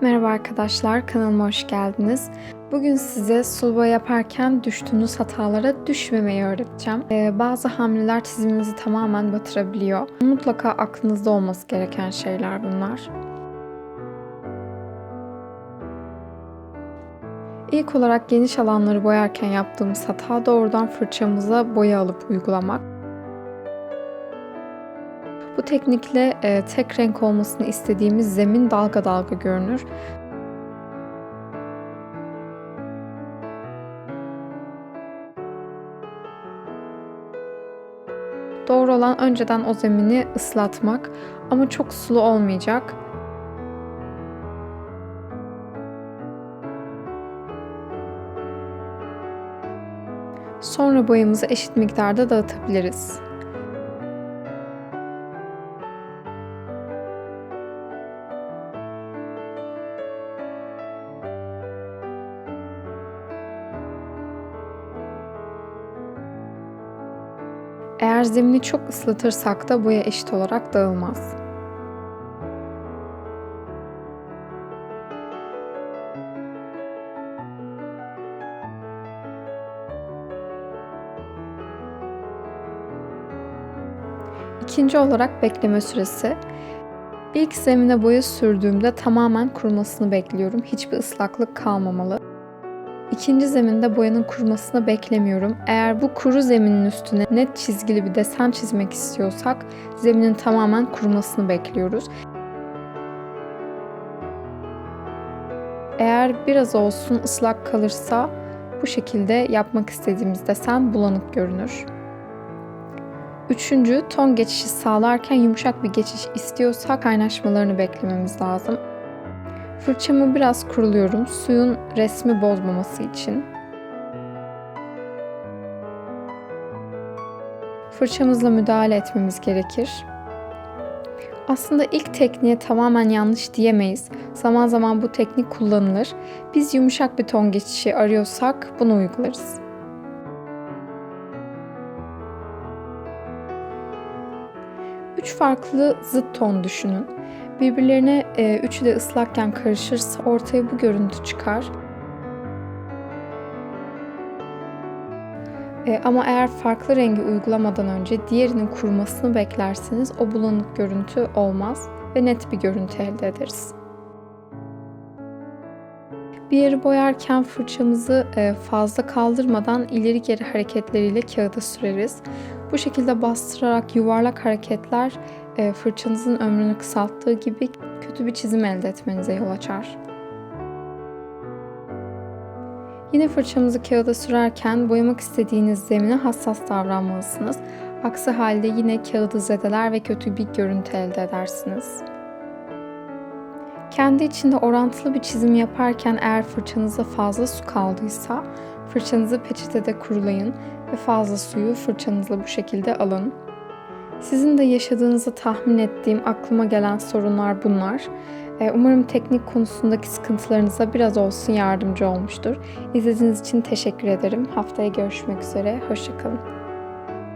Merhaba arkadaşlar, kanalıma hoş geldiniz. Bugün size sulu boya yaparken düştüğünüz hatalara düşmemeyi öğreteceğim. Ee, bazı hamleler çiziminizi tamamen batırabiliyor. Mutlaka aklınızda olması gereken şeyler bunlar. İlk olarak geniş alanları boyarken yaptığımız hata doğrudan fırçamıza boya alıp uygulamak. Bu teknikle e, tek renk olmasını istediğimiz zemin dalga dalga görünür. Doğru olan önceden o zemini ıslatmak ama çok sulu olmayacak. Sonra boyamızı eşit miktarda dağıtabiliriz. Zemini çok ıslatırsak da boya eşit olarak dağılmaz. İkinci olarak bekleme süresi. İlk zemine boya sürdüğümde tamamen kurumasını bekliyorum. Hiçbir ıslaklık kalmamalı. İkinci zeminde boyanın kurumasını beklemiyorum. Eğer bu kuru zeminin üstüne net çizgili bir desen çizmek istiyorsak zeminin tamamen kurumasını bekliyoruz. Eğer biraz olsun ıslak kalırsa bu şekilde yapmak istediğimiz desen bulanık görünür. Üçüncü, ton geçişi sağlarken yumuşak bir geçiş istiyorsak kaynaşmalarını beklememiz lazım. Fırçamı biraz kuruluyorum suyun resmi bozmaması için. Fırçamızla müdahale etmemiz gerekir. Aslında ilk tekniğe tamamen yanlış diyemeyiz. Zaman zaman bu teknik kullanılır. Biz yumuşak bir ton geçişi arıyorsak bunu uygularız. Üç farklı zıt ton düşünün. Birbirlerine e, üçü de ıslakken karışırsa ortaya bu görüntü çıkar. E, ama eğer farklı rengi uygulamadan önce diğerinin kurumasını beklerseniz o bulanık görüntü olmaz ve net bir görüntü elde ederiz. Bir yeri boyarken fırçamızı e, fazla kaldırmadan ileri geri hareketleriyle kağıda süreriz. Bu şekilde bastırarak yuvarlak hareketler e, fırçanızın ömrünü kısalttığı gibi kötü bir çizim elde etmenize yol açar. Yine fırçamızı kağıda sürerken boyamak istediğiniz zemine hassas davranmalısınız. Aksi halde yine kağıdı zedeler ve kötü bir görüntü elde edersiniz. Kendi içinde orantılı bir çizim yaparken eğer fırçanızda fazla su kaldıysa fırçanızı peçetede kurulayın ve fazla suyu fırçanızla bu şekilde alın. Sizin de yaşadığınızı tahmin ettiğim aklıma gelen sorunlar bunlar. Umarım teknik konusundaki sıkıntılarınıza biraz olsun yardımcı olmuştur. İzlediğiniz için teşekkür ederim. Haftaya görüşmek üzere. Hoşçakalın.